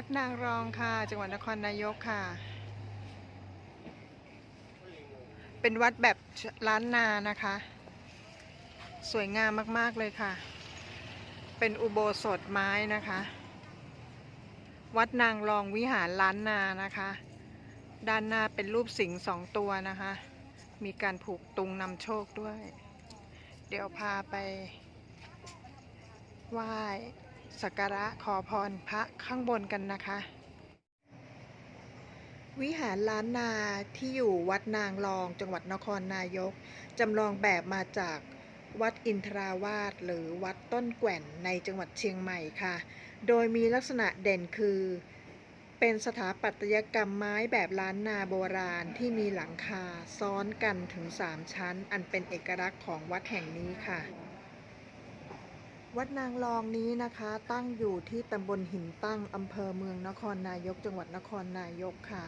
วัดนางรองค่ะ จังหวัดนครนายกค่ะ เป็นวัดแบบล้านนานะคะ สวยงามมากๆเลยค่ะ เป็นอุโบสถไม้นะคะ วัดนางรองวิหารล้านนานะคะ ด้านหน้าเป็นรูปสิงห์สองตัวนะคะ มีการผูกตุงนำโชคด้วย เดี๋ยวพาไปไหว้ สักการะขอพรพระข้างบนกันนะคะ วิหารล้านนาที่อยู่วัดนางรองจังหวัดนครนายกจำลองแบบมาจากวัดอินทราวาสหรือวัดต้นแก่นในจังหวัดเชียงใหม่ค่ะ โดยมีลักษณะเด่นคือ เป็นสถาปัตยกรรมไม้แบบล้านนาโบราณที่มีหลังคาซ้อนกันถึง 3 ชั้น อันเป็นเอกลักษณ์ของวัดแห่งนี้ค่ะ วัดนางรองนี้นะคะ ตั้งอยู่ที่ตำบลหินตั้งอำเภอเมืองนครนายก จังหวัดนครนายกค่ะ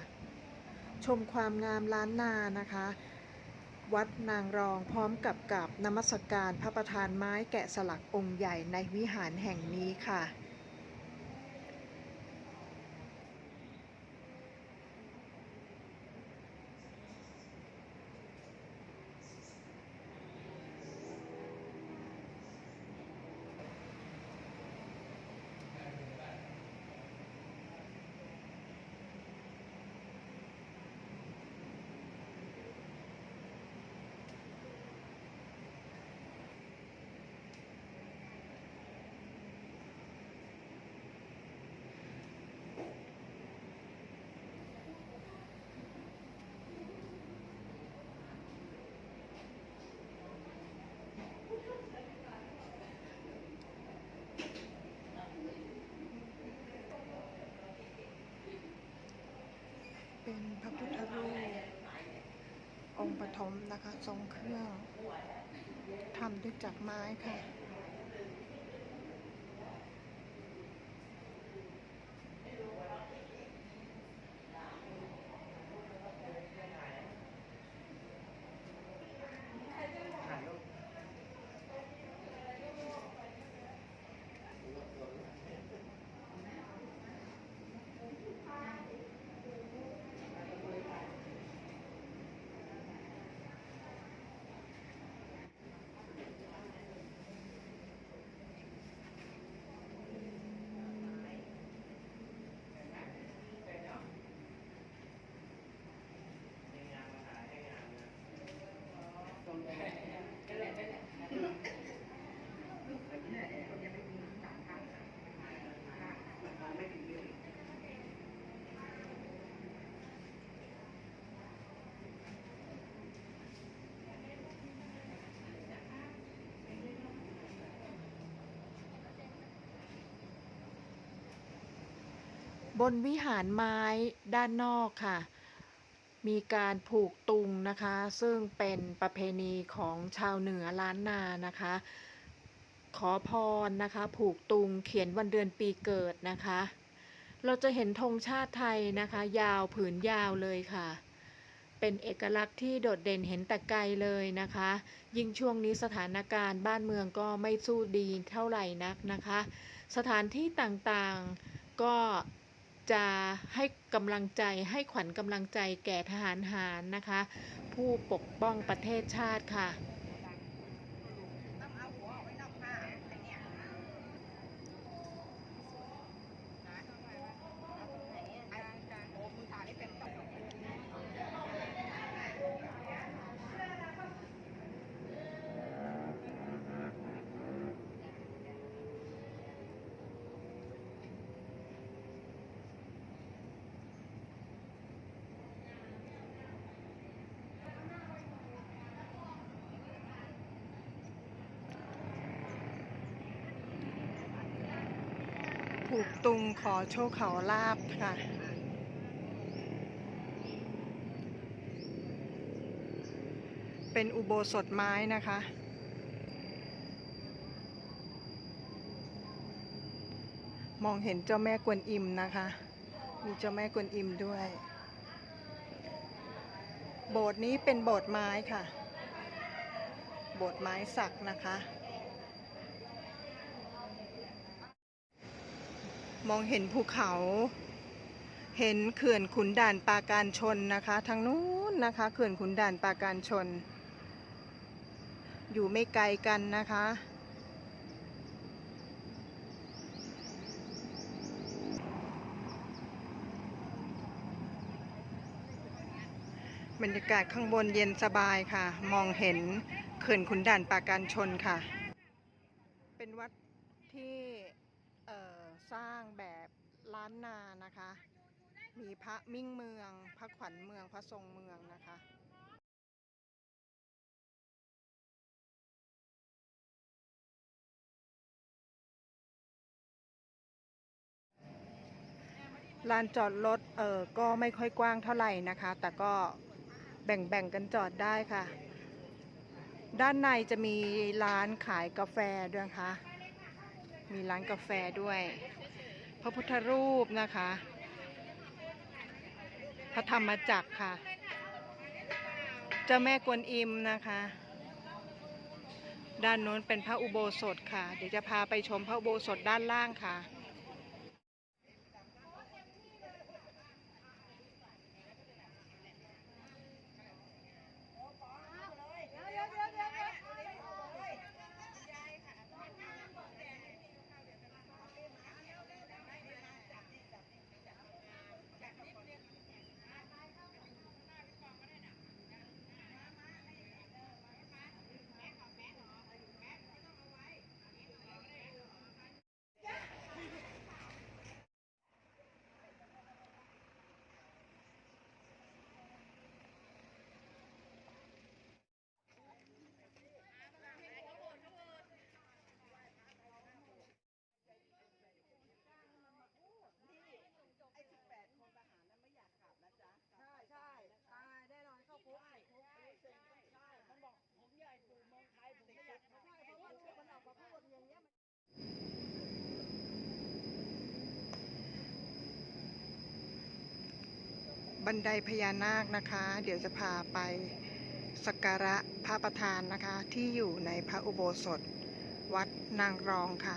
ชมความงามล้านนานะคะ วัดนางรองพร้อมกับกับนมัสการพระประธานไม้แกะสลักองค์ใหญ่ในวิหารแห่งนี้ค่ะ เป็นพระพุทธรูปองค์ปฐมนะคะ ทรงเครื่องทำด้วยจากไม้ค่ะ บนวิหารไม้ด้านนอกค่ะ มีการผูกตุงนะคะ ซึ่งเป็นประเพณีของชาวเหนือล้านนานะคะ ขอพรนะคะ ผูกตุงเขียนวันเดือนปีเกิดนะคะ เราจะเห็นธงชาติไทยนะคะ ยาวผืนยาวเลยค่ะ เป็นเอกลักษณ์ที่โดดเด่นเห็นแต่ไกลเลยนะคะ ยิ่งช่วงนี้สถานการณ์บ้านเมืองก็ไม่สู้ดีเท่าไหร่นักนะคะ สถานที่ต่างๆก็ จะให้กำลังใจให้ขวัญกำลังใจแก่ทหารหารนะคะ ผู้ปกป้องประเทศชาติค่ะ ผูกตุงขอโชคเขาลาบค่ะ เป็นอุโบสถไม้นะคะมองเห็นเจ้าแม่กวนอิมนะคะ มีเจ้าแม่กวนอิมด้วย โบสถ์นี้เป็นโบสถ์ไม้ค่ะ โบสถ์ไม้สักนะคะ มองเห็นภูเขา เห็นเขื่อนขุนด่านปราการชนนะคะ ทางนู้นนะคะ เขื่อนขุนด่านปราการชน อยู่ไม่ไกลกันนะคะ บรรยากาศข้างบนเย็นสบายค่ะ มองเห็นเขื่อนขุนด่านปราการชนค่ะ เป็นวัดที่ สร้างแบบล้านนานะคะ มีพระมิ่งเมือง พระขวัญเมือง พระทรงเมืองนะคะลานจอดรถเออก็ไม่ค่อยกว้างเท่าไหร่นะคะ แต่ก็แบ่งๆกันจอดได้ค่ะ ด้านในจะมีร้านขายกาแฟด้วยคะมีร้านกาแฟด้วย พระพุทธรูปนะคะ พระธรรมจักรค่ะ เจ้าแม่กวนอิมนะคะ ด้านโน้นเป็นพระอุโบสถค่ะ เดี๋ยวจะพาไปชมพระอุโบสถด้านล่างค่ะ บันไดพญานาคนะคะ เดี๋ยวจะพาไปสักการะพระประธานนะคะ ที่อยู่ในพระอุโบสถ วัดนางรองค่ะ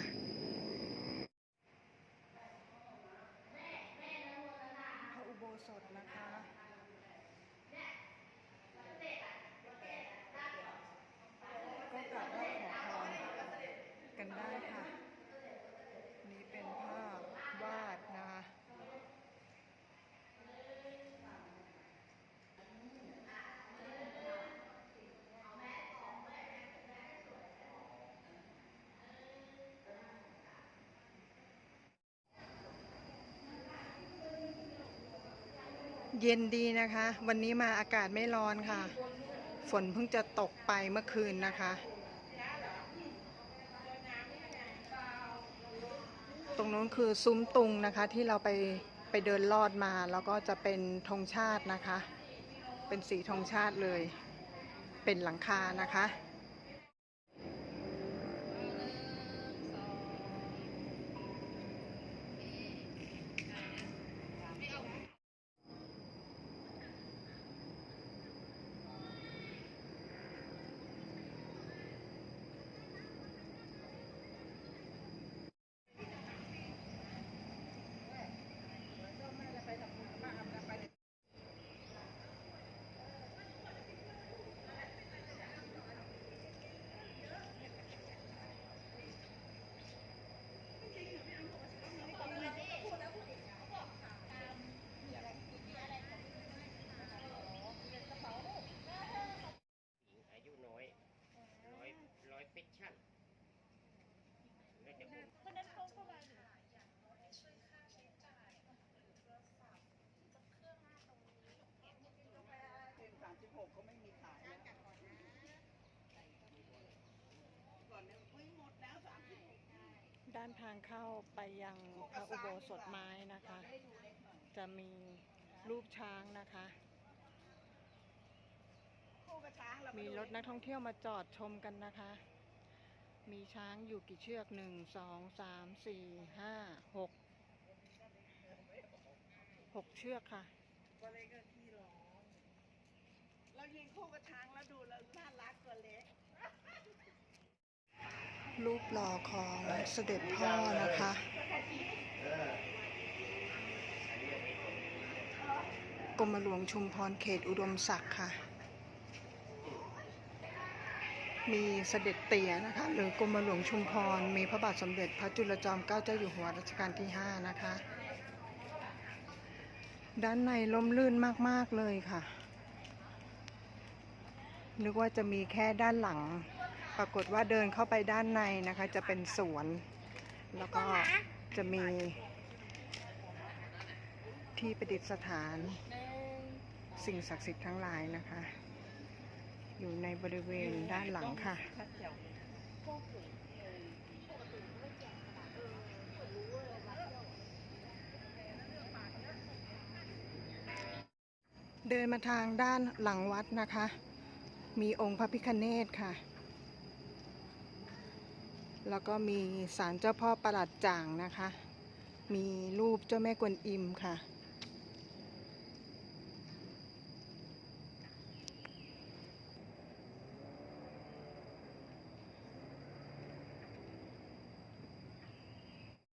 พระอุโบสถนะคะ ก็กราบไหว้ขอพรกันได้ค่ะ นี่เป็นภาพวาดนะคะ เย็นดีนะคะ วันนี้มาอากาศไม่ร้อนค่ะ ฝนเพิ่งจะตกไปเมื่อคืนนะคะ ตรงนู้นคือซุ้มตุงนะคะ ที่เราไปไปเดินลอดมา แล้วก็จะเป็นธงชาตินะคะ เป็นสีธงชาติเลย เป็นหลังคานะคะ อายุน้อย ร้อยร้อยเฟคชั่นแล้วจะอุ่น สามสิบหกก็ไม่มีขายแล้วก่อนเนี่ยเฮ้ยหมดแล้วสามสิบหก ด้านทางเข้าไปยังพระอุโบสถไม้นะคะ จะมีรูปช้างนะคะคู่กระช้างเรามีมีรถนักท่องเที่ยวมาจอดชมกันนะคะ มีช้างอยู่กี่เชือกหนึ่งสองสามสี่ห้าหกหกเชือกค่ะตัวเล็กก็ขี้ร้องเรายิงคู่กระช้างแล้วดูแล้วน่ารักตัวเล็ก รูปหล่อของเสด็จพ่อนะคะ กรมหลวงชุมพรเขตอุดมศักดิ์ค่ะ มีเสด็จเตี่ยนะคะ หรือกรมหลวงชุมพร มีพระบาทสมเด็จพระจุลจอมเกล้าเจ้าอยู่หัวรัชกาลที่ 5 นะคะ ด้านในล่มลื่นมาก ๆ เลยค่ะ นึกว่าจะมีแค่ด้านหลัง ปรากฏว่าเดินเข้าไปด้านในนะคะ จะเป็นสวน แล้วก็จะมี ที่ประดิษฐาน สิ่งศักดิ์สิทธิ์ทั้งหลายนะคะ อยู่ในบริเวณด้านหลังค่ะ เดินมาทางด้านหลังวัดนะคะ มีองค์พระพิคเนตค่ะ แล้วก็มีศาลเจ้าพ่อประหลัดจ่างนะคะ มีรูปเจ้าแม่กวนอิมค่ะ